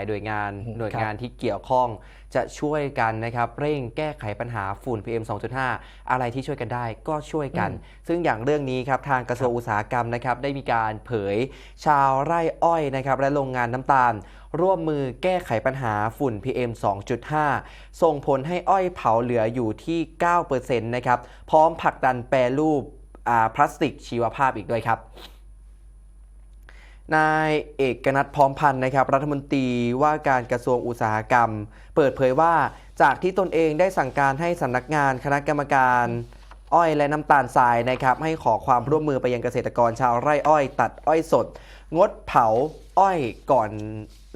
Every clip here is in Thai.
ายหน่วยงานอืมหน่วยครับงานที่เกี่ยวข้อง จะช่วยกันนะครับเร่งแก้ไขปัญหาฝุ่น PM 2.5 อะไรที่ช่วยกันได้ก็ช่วยกัน ซึ่งอย่างเรื่องนี้ครับทางกระทรวงอุตสาหกรรมนะครับได้มีการเผยชาวไร่อ้อยนะครับและโรงงานน้ำตาล ร่วมมือแก้ไขปัญหาฝุ่น PM 2.5 ส่งผลให้อ้อยเผาเหลืออยู่ที่ 9%นะครับพร้อมผลักดันแปรรูปอ่าพลาสติกชีวภาพอีกด้วยครับ นายเอกนัทพร้อมพันธ์นะครับรัฐมนตรีว่าการกระทรวงอุตสาหกรรม เปิดเผยว่าจากที่ตนเองได้สั่งการให้สำนักงานคณะกรรมการอ้อยและน้ำตาลทรายนะครับให้ขอความร่วมมือไปยังเกษตรกรชาวไร่อ้อย ตัดอ้อยสด งดเผาอ้อยก่อน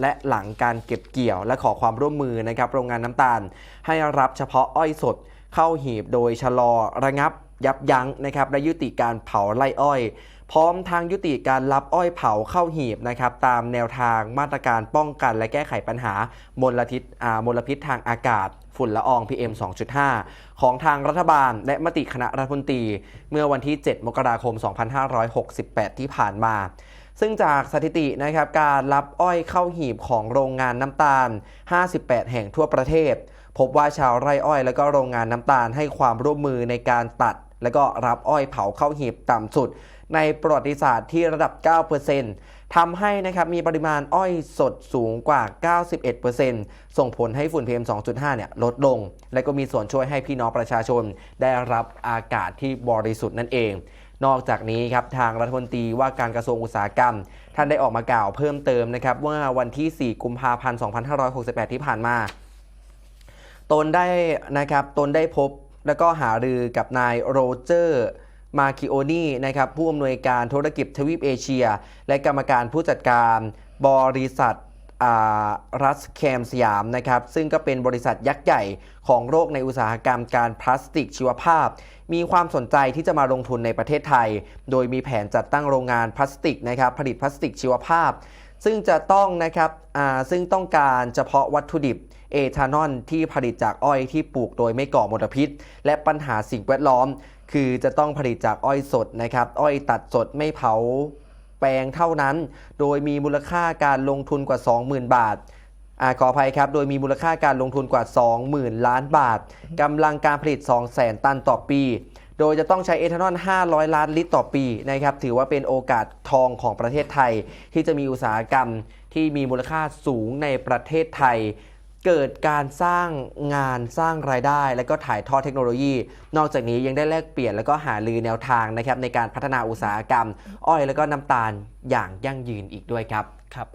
และหลังการเก็บเกี่ยว และขอความร่วมมือนะครับโรงงานน้ำตาล ให้รับเฉพาะอ้อยสด เข้าหีบโดยชะลอระงับยับยั้งนะครับและยุติการเผาไร่อ้อย พร้อมทางยุติการรับอ้อยเผาเข้าหีบนะครับตามแนวทางมาตรการป้องกันและแก้ไขปัญหามลพิษมลพิษทางอากาศฝุ่นละออง PM 2.5 ของทางรัฐบาล และมติคณะรัฐมนตรี เมื่อวันที่ 7 มกราคม 2568 ที่ผ่านมา ซึ่งจากสถิตินะครับการรับอ้อยเข้าหีบของโรงงานน้ำตาล 58 แห่งทั่วประเทศ พบว่าชาวไร่อ้อย และก็โรงงานน้ำตาลให้ความร่วมมือในการตัด และก็รับอ้อยเผาเข้าหีบต่ำสุด ในประวัติศาสตร์ที่ระดับ 9%ทำให้นะครับมีปริมาณอ้อยสดสูงกว่า 91%ส่งผลให้ฝุ่น PM 2.5 เนี่ยลดลง และก็มีส่วนช่วยให้พี่น้องประชาชนได้รับอากาศที่บริสุทธิ์นั่นเองนอกจากนี้ครับทางรัฐมนตรีว่าการกระทรวงอุตสาหกรรม ท่านได้ออกมากล่าวเพิ่มเติมนะครับว่าวันที่ 4 กุมภาพันธ์ 2568 ที่ผ่านมา ตนได้นะครับตนได้พบแล้วก็หารือกับนายโรเจอร์ มาคิโอนีนะครับผู้อำนวยการธุรกิจทวีปเอเชีย และกรรมการผู้จัดการบริษัทรัสแคมสยามนะครับซึ่งก็เป็นบริษัทยักษ์ใหญ่ของโลกในอุตสาหกรรมการพลาสติกชีวภาพ มีความสนใจที่จะมาลงทุนในประเทศไทย โดยมีแผนจัดตั้งโรงงานพลาสติกนะครับผลิตพลาสติกชีวภาพ ซึ่งจะต้องนะครับซึ่งต้องการเฉพาะวัตถุดิบเอทานอลที่ผลิตจากอ้อยที่ปลูกโดยไม่ก่อมลพิษ และปัญหาสิ่งแวดล้อม คือจะต้องผลิตจากอ้อยสดนะครับอ้อยตัดสดไม่เผาแปลงเท่านั้น โดยมีมูลค่าการลงทุนกว่า 20,000 บาทอขออภัยครับ โดยมีมูลค่าการลงทุนกว่า 20,000 ล้านบาทกำลังการผลิต 200,000 ตันต่อปี โดยจะต้องใช้เอทานอล 500 ล้านลิตรต่อปีนะครับถือว่าเป็นโอกาสทองของประเทศไทย ที่จะมีอุตสาหกรรมที่มีมูลค่าสูงในประเทศไทย เกิดการสร้างงานสร้างรายได้ และก็ถ่ายทอดเทคโนโลยี นอกจากนี้ยังได้แลกเปลี่ยนและก็หาลือแนวทางนะครับในการพัฒนาอุตสาหกรรม อ้อยและก็น้ำตาลอย่างยั่งยืนอีกด้วยครับครับ